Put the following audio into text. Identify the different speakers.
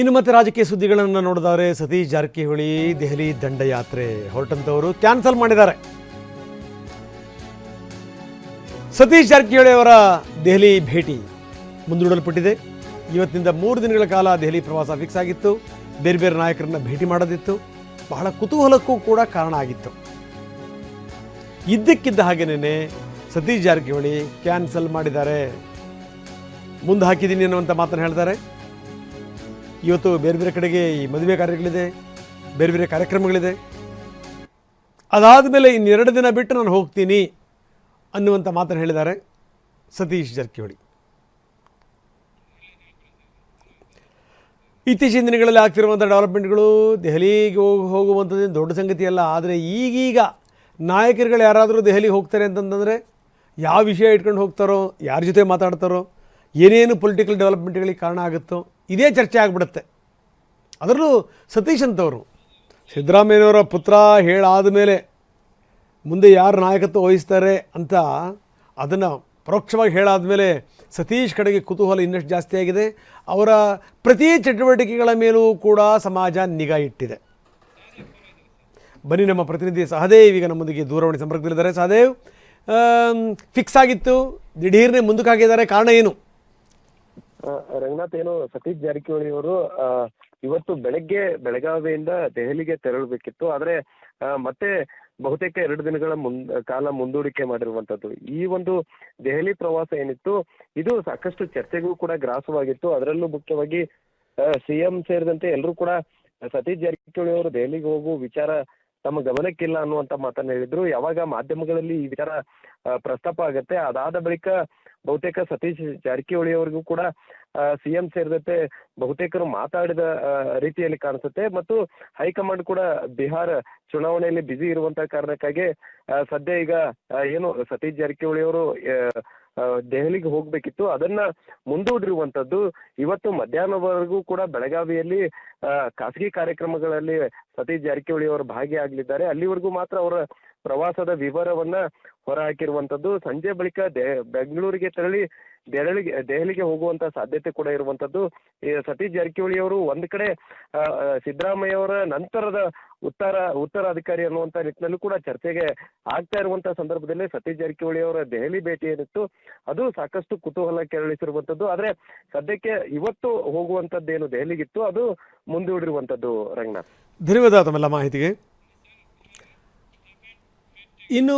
Speaker 1: ಇನ್ನು ಮತ್ತೆ ರಾಜಕೀಯ ಸುದ್ದಿಗಳನ್ನು ನೋಡಿದರೆ ಸತೀಶ್ ಜಾರಕಿಹೊಳಿ, ದೆಹಲಿ ದಂಡಯಾತ್ರೆ ಹೊರಟಂತವರು ಕ್ಯಾನ್ಸಲ್ ಮಾಡಿದ್ದಾರೆ. ಸತೀಶ್ ಜಾರಕಿಹೊಳಿ ಅವರ ದೆಹಲಿ ಭೇಟಿ ಮುಂದೂಡಲ್ಪಟ್ಟಿದೆ. ಇವತ್ತಿನಿಂದ ಮೂರು ದಿನಗಳ ಕಾಲ ದೆಹಲಿ ಪ್ರವಾಸ ಫಿಕ್ಸ್ ಆಗಿತ್ತು. ಬೇರೆ ಬೇರೆ ನಾಯಕರನ್ನ ಭೇಟಿ ಮಾಡೋದಿತ್ತು. ಬಹಳ ಕುತೂಹಲಕ್ಕೂ ಕೂಡ ಕಾರಣ ಆಗಿತ್ತು. ಇದ್ದಕ್ಕಿದ್ದ ಹಾಗೇನೆ ಸತೀಶ್ ಜಾರಕಿಹೊಳಿ ಕ್ಯಾನ್ಸಲ್ ಮಾಡಿದ್ದಾರೆ. ಮುಂದೆ ಹಾಕಿದ್ದೀನಿ ಅನ್ನುವಂಥ ಮಾತನ್ನು ಹೇಳ್ತಾರೆ. ಇವತ್ತು ಬೇರೆ ಬೇರೆ ಕಡೆಗೆ ಈ ಮದುವೆ ಕಾರ್ಯಗಳಿದೆ, ಬೇರೆ ಬೇರೆ ಕಾರ್ಯಕ್ರಮಗಳಿದೆ. ಅದಾದ ಮೇಲೆ ಇನ್ನೆರಡು ದಿನ ಬಿಟ್ಟು ನಾನು ಹೋಗ್ತೀನಿ ಅನ್ನುವಂಥ ಮಾತನ್ನು ಹೇಳಿದ್ದಾರೆ ಸತೀಶ್ ಜಾರಕಿಹೊಳಿ. ಇತ್ತೀಚಿನ ದಿನಗಳಲ್ಲಿ ಆಗ್ತಿರುವಂಥ ಡೆವಲಪ್ಮೆಂಟ್ಗಳು ದೆಹಲಿಗೆ ಹೋಗಿ ಹೋಗುವಂಥದ್ದೇನು ದೊಡ್ಡ ಸಂಗತಿ ಅಲ್ಲ, ಆದರೆ ಈಗೀಗ ನಾಯಕರುಗಳು ಯಾರಾದರೂ ದೆಹಲಿಗೆ ಹೋಗ್ತಾರೆ ಅಂತಂತಂದರೆ ಯಾವ ವಿಷಯ ಇಟ್ಕೊಂಡು ಹೋಗ್ತಾರೋ, ಯಾರ ಜೊತೆ ಮಾತಾಡ್ತಾರೋ, ಏನೇನು ಪೊಲಿಟಿಕಲ್ ಡೆವಲಪ್ಮೆಂಟ್ಗಳಿಗೆ ಕಾರಣ ಆಗುತ್ತೋ ಇದೇ ಚರ್ಚೆ ಆಗಿಬಿಡುತ್ತೆ. ಅದರಲ್ಲೂ ಸತೀಶ್ ಅಂತವರು, ಸಿದ್ದರಾಮಯ್ಯನವರ ಪುತ್ರ ಹೇಳಾದ ಮೇಲೆ ಮುಂದೆ ಯಾರು ನಾಯಕತ್ವ ವಹಿಸ್ತಾರೆ ಅಂತ ಅದನ್ನು ಪರೋಕ್ಷವಾಗಿ ಹೇಳಾದ ಮೇಲೆ ಸತೀಶ್ ಕಡೆಗೆ ಕುತೂಹಲ ಇನ್ನಷ್ಟು ಜಾಸ್ತಿ ಆಗಿದೆ. ಅವರ ಪ್ರತಿ ಚಟುವಟಿಕೆಗಳ ಮೇಲೂ ಕೂಡ ಸಮಾಜ ನಿಗಾ ಇಟ್ಟಿದೆ. ಬನ್ನಿ ನಮ್ಮ ಪ್ರತಿನಿಧಿ ಸಹದೇವ್ ಈಗ ನಮ್ಮೊಂದಿಗೆ ದೂರವಾಣಿ ಸಂಪರ್ಕದಲ್ಲಿದ್ದಾರೆ. ಸಹದೇವ್ ಫಿಕ್ಸ್ ಆಗಿತ್ತು. ದಿಢೀರ್ನೆ ಮುಂದಕ್ಕೆ ಹಾಕಿದ್ದಾರೆ ಕಾರಣ ಏನು?
Speaker 2: ರಂಗನಾಥ್ ಏನು ಸತೀಶ್ ಜಾರಕಿಹೊಳಿ ಅವರು ಇವತ್ತು ಬೆಳಗ್ಗೆ ಬೆಳಗಾವಿಯಿಂದ ದೆಹಲಿಗೆ ತೆರಳಬೇಕಿತ್ತು. ಆದ್ರೆ ಮತ್ತೆ ಬಹುತೇಕ ಎರಡು ದಿನಗಳ ಮುನ್, ಕಾಲ ಮುಂದೂಡಿಕೆ ಮಾಡಿರುವಂತದ್ದು. ಈ ಒಂದು ದೆಹಲಿ ಪ್ರವಾಸ ಏನಿತ್ತು, ಇದು ಸಾಕಷ್ಟು ಚರ್ಚೆಗೂ ಕೂಡ ಗ್ರಾಸವಾಗಿತ್ತು. ಅದರಲ್ಲೂ ಮುಖ್ಯವಾಗಿ ಸಿಎಂ ಸೇರಿದಂತೆ ಎಲ್ಲರೂ ಕೂಡ ಸತೀಶ್ ಜಾರಕಿಹೊಳಿ ಅವರು ದೆಹಲಿಗೆ ಹೋಗುವ ವಿಚಾರ ತಮ್ಮ ಗಮನಕ್ಕಿಲ್ಲ ಅನ್ನುವಂತ ಮಾತನ್ನ ಹೇಳಿದ್ರು. ಯಾವಾಗ ಮಾಧ್ಯಮಗಳಲ್ಲಿ ಈ ವಿಚಾರ ಪ್ರಸ್ತಾಪ ಆಗತ್ತೆ, ಅದಾದ ಬಳಿಕ ಬಹುತೇಕ ಸತೀಶ್ ಜಾರಕಿಹೊಳಿ ಅವರಿಗೂ ಕೂಡ ಸಿಎಂ ಸೇರಿದಂತೆ ಬಹುತೇಕರು ಮಾತಾಡಿದ ರೀತಿಯಲ್ಲಿ ಕಾಣಿಸುತ್ತೆ. ಮತ್ತು ಹೈಕಮಾಂಡ್ ಕೂಡ ಬಿಹಾರ ಚುನಾವಣೆಯಲ್ಲಿ ಬ್ಯುಸಿ ಇರುವಂತಹ ಕಾರಣಕ್ಕಾಗಿ ಸದ್ಯ ಈಗ ಏನು ಸತೀಶ್ ಜಾರಕಿಹೊಳಿ ಅವರು ದೆಹಲಿಗೆ ಹೋಗ್ಬೇಕಿತ್ತು. ಅದನ್ನ ಮುಂದೂಡಿರುವಂತದ್ದು ಇವತ್ತು ಮಧ್ಯಾಹ್ನವರೆಗೂ ಕೂಡ ಬೆಳಗಾವಿಯಲ್ಲಿ ಖಾಸಗಿ ಕಾರ್ಯಕ್ರಮಗಳಲ್ಲಿ ಸತೀಶ್ ಜಾರಕಿಹೊಳಿ ಅವರು ಭಾಗಿಯಾಗಲಿದ್ದಾರೆ. ಅಲ್ಲಿವರೆಗೂ ಮಾತ್ರ ಅವರ ಪ್ರವಾಸದ ವಿವರವನ್ನ ಹೊರಹಾಕಿರುವಂತದ್ದು ಸಂಜೆ ಬಳಿಕ ಬೆಂಗಳೂರಿಗೆ ತೆರಳಿ ದೆಹಲಿಗೆ ದೆಹಲಿಗೆ ಹೋಗುವಂತ ಸಾಧ್ಯತೆ ಕೂಡ ಇರುವಂತದ್ದು ಸತೀಶ್ ಜಾರಕಿಹೊಳಿ ಅವರು ಒಂದ್ ಕಡೆ ಸಿದ್ದರಾಮಯ್ಯ ಅವರ ನಂತರದ ಉತ್ತರ, ಉತ್ತರಾಧಿಕಾರಿ ಅನ್ನುವಂತ ನಿಟ್ಟಿನಲ್ಲೂ ಕೂಡ ಚರ್ಚೆಗೆ ಆಗ್ತಾ ಇರುವಂತಹ ಸಂದರ್ಭದಲ್ಲಿ ಸತೀಶ್ ಜಾರಕಿಹೊಳಿ ಅವರ ದೆಹಲಿ ಭೇಟಿ ಏನಿತ್ತು, ಅದು ಸಾಕಷ್ಟು ಕುತೂಹಲ ಕೆರಳಿಸಿರುವಂತದ್ದು. ಆದ್ರೆ ಸದ್ಯಕ್ಕೆ ಇವತ್ತು ಹೋಗುವಂತದ್ದೇನು ದೆಹಲಿಗಿತ್ತು, ಅದು ಮುಂದೂಡಿರುವಂತದ್ದು ರಂಗನಾಥ್.
Speaker 1: ಧನ್ಯವಾದ ತಮ್ಮೆಲ್ಲ ಮಾಹಿತಿಗೆ. ಇನ್ನು